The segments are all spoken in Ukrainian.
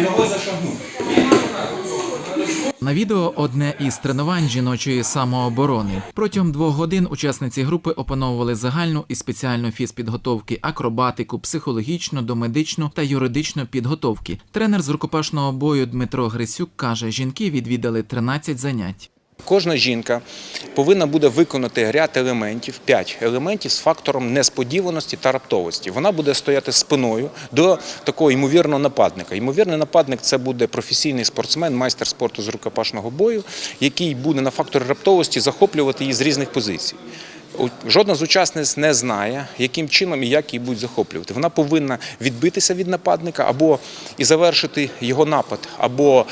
і зашагнув. На відео одне із тренувань жіночої самооборони. Протягом двох годин учасниці групи опановували загальну і спеціальну фізпідготовки, акробатику, психологічну, домедичну та юридичну підготовки. Тренер з рукопашного бою Дмитро Грисюк каже, жінки відвідали 13 занять. Кожна жінка повинна буде виконати ряд елементів, 5 елементів з фактором несподіваності та раптовості. Вона буде стояти спиною до такого ймовірного нападника. Ймовірний нападник це буде професійний спортсмен, майстер спорту з рукопашного бою, який буде на факторі раптовості захоплювати її з різних позицій. Жодна з учасниць не знає, яким чином і як її будуть захоплювати. Вона повинна відбитися від нападника або і завершити його напад, або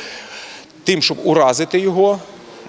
тим, щоб уразити його,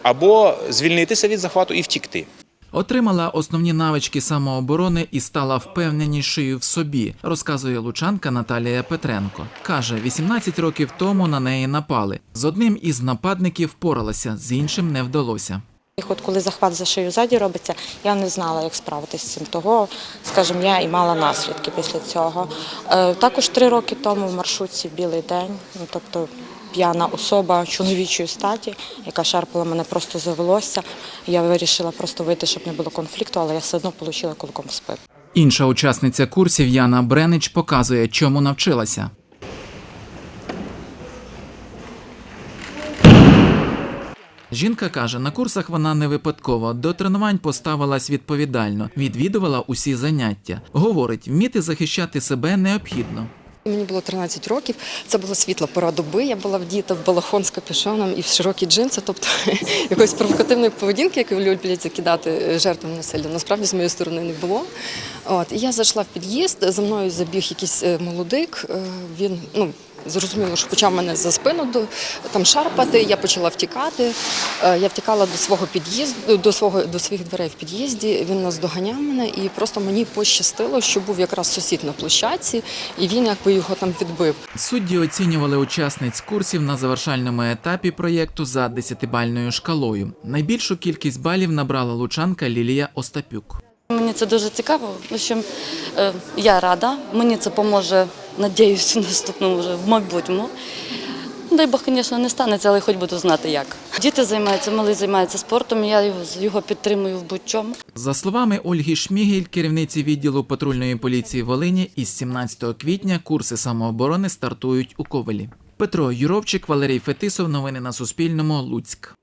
або звільнитися від захвату і втікти. Отримала основні навички самооборони і стала впевненішою в собі, розказує лучанка Наталія Петренко. Каже, 18 років тому на неї напали. З одним із нападників впоралася, з іншим не вдалося. От коли захват за шию ззаді робиться, я не знала, як справитися з цим. Того, скажімо, я і мала наслідки після цього. Е, Також три роки тому в маршрутці Білий день, ну тобто п'яна особа чоловічої статі, яка шарпала мене просто за волосся. Я вирішила просто вийти, щоб не було конфлікту, але я все одно отримала кулаком в спину. Інша учасниця курсів Яна Бренич показує, чому навчилася. Жінка каже, на курсах вона не випадково до тренувань поставилась відповідально, відвідувала усі заняття. Говорить, вміти захищати себе необхідно. Мені було 13 років. Це була світла пора доби. Я була вдіта в балахон з капюшоном і в широкі джинси, тобто якоїсь провокативної поведінки, яку люблять закидати жертвам насилля. Насправді з моєї сторони не було. От і я зайшла в під'їзд. За мною забіг якийсь е, молодик. Е, Він ну. Зрозуміло, що почав мене за спину до там шарпати. Я почала втікати. Е, Я втікала до свого під'їзду, до свого до своїх дверей в під'їзді. Він наздоганяв мене, і просто мені пощастило, що був якраз сусід на площадці, і він якби його там відбив. Судді оцінювали учасниць курсів на завершальному етапі проєкту за десятибальною шкалою. Найбільшу кількість балів набрала лучанка Лілія Остапюк. Мені це дуже цікаво. В общем, е, я рада. Мені це поможе, надіюсь, в наступному вже в майбутньому. Ну, Дай Бог, звісно, не станеться, але хоч буду знати як. Діти займаються, малий займається спортом, я його, його підтримую в будь-чому. За словами Ольги Шмігель, керівниці відділу патрульної поліції Волині, із 17 квітня курси самооборони стартують у Ковелі. Петро Юровчик, Валерій Фетисов. Новини на Суспільному. Луцьк.